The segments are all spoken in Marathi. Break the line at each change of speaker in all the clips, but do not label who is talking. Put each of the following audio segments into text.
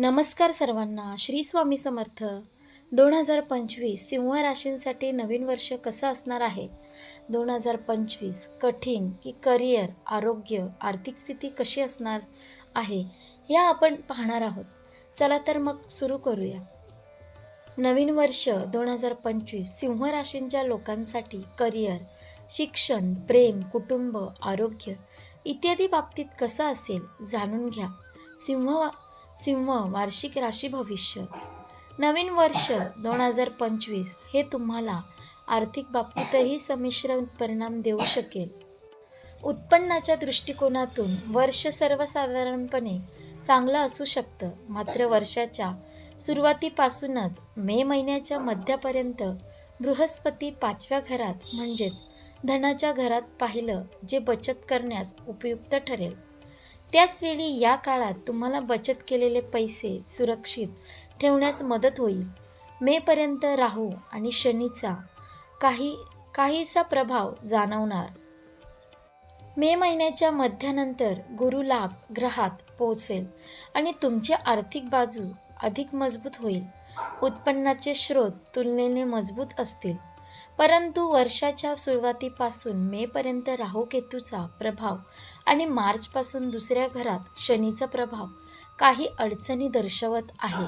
नमस्कार सर्वांना श्री स्वामी समर्थ. दोन हजार पंचवीस सिंह राशींसाठी नवीन वर्ष कसं असणार आहे? दोन हजार पंचवीस कठीण की करिअर आरोग्य आर्थिक स्थिती कशी असणार आहे? या आपण पाहणार आहोत. चला तर मग सुरू करूया. नवीन वर्ष दोन हजार पंचवीस सिंह राशींच्या लोकांसाठी करिअर शिक्षण प्रेम कुटुंब आरोग्य इत्यादी बाबतीत कसं असेल जाणून घ्या. सिंह सिंह वार्षिक राशी भविष्य. नवीन वर्ष दोन हजार पंचवीस हे तुम्हाला आर्थिक बाबतीतही संमिश्र परिणाम देऊ शकेल. उत्पन्नाच्या दृष्टिकोनातून वर्ष सर्वसाधारणपणे चांगलं असू शकतं. मात्र वर्षाच्या सुरुवातीपासूनच मे महिन्याच्या मध्यापर्यंत बृहस्पती पाचव्या घरात म्हणजेच धनाच्या घरात पाहिलं जे बचत करण्यास उपयुक्त ठरेल. त्याचवेळी या काळात तुम्हाला बचत केलेले पैसे सुरक्षित ठेवण्यास मदत होईल. मेपर्यंत राहू आणि शनीचा काही काहीसा प्रभाव जाणवणार. मे महिन्याच्या मध्यानंतर गुरु लाभ ग्रहात पोहोचेल आणि तुमची आर्थिक बाजू अधिक मजबूत होईल. उत्पन्नाचे स्रोत तुलनेने मजबूत असतील. परंतु वर्षाच्या सुरुवातीपासून मेपर्यंत राहू केतूचा प्रभाव आणि मार्चपासून दुसऱ्या घरात शनीचा प्रभाव काही अडचणी दर्शवत आहे.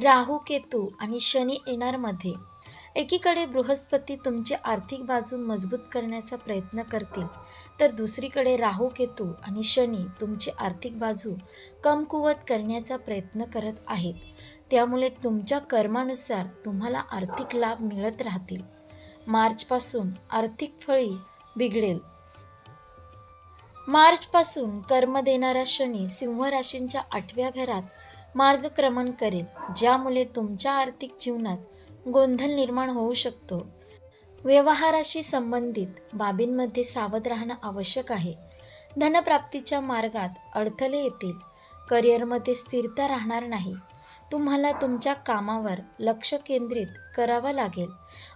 राहू केतू आणि शनी येणारमध्ये एकीकडे बृहस्पती तुमची आर्थिक बाजू मजबूत करण्याचा प्रयत्न करतील तर दुसरीकडे राहू केतू आणि शनी तुमची आर्थिक बाजू कमकुवत करण्याचा प्रयत्न करत आहेत. त्यामुळे तुमच्या कर्मानुसार तुम्हाला आर्थिक लाभ मिळत राहतील. मार्चपासून आर्थिक फळी बिघडेल. मार्चपासून कर्म देणारा शनी सिंह राशींच्या आठव्या घरात मार्गक्रमण करेल ज्यामुळे तुमच्या आर्थिक जीवनात गोंधळ निर्माण होऊ शकतो. व्यवहाराशी संबंधित बाबींमध्ये सावध राहणं आवश्यक आहे. धनप्राप्तीच्या मार्गात अडथळे येतील. करिअरमध्ये स्थिरता राहणार नाही. तुम्हाला तुमच्या कामावर लक्ष केंद्रित करावं लागेल.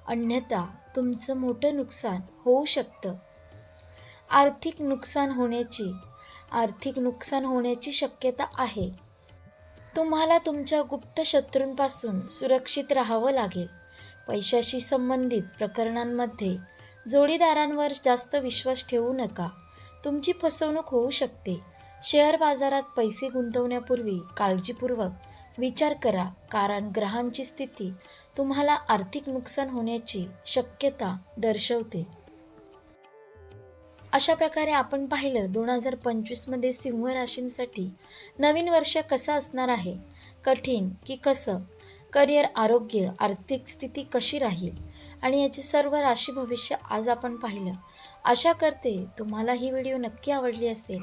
अन्यथा तुमचं मोठं नुकसान होऊ शकतं. आर्थिक नुकसान होण्याची आर्थिक नुकसान होण्याची शक्यता आहे. तुम्हाला तुमच्या गुप्त शत्रूंपासून सुरक्षित राहावं लागेल. पैशाशी संबंधित प्रकरणांमध्ये जोडीदारांवर जास्त विश्वास ठेवू नका. तुमची फसवणूक होऊ शकते. शेअर बाजारात पैसे गुंतवण्यापूर्वी काळजीपूर्वक विचार करा कारण ग्रहांची स्थिती तुम्हाला आर्थिक नुकसान होण्याची शक्यता दर्शवते. अशा प्रकारे आपण पाहिलं दोन हजार पंचवीसमध्ये सिंह राशींसाठी नवीन वर्ष कसं असणार आहे? कठीण की कसं? करिअर आरोग्य आर्थिक स्थिती कशी राहील? आणि याचे सर्व राशी भविष्य आज आपण पाहिलं. आशा करते तुम्हाला ही व्हिडिओ नक्की आवडली असेल.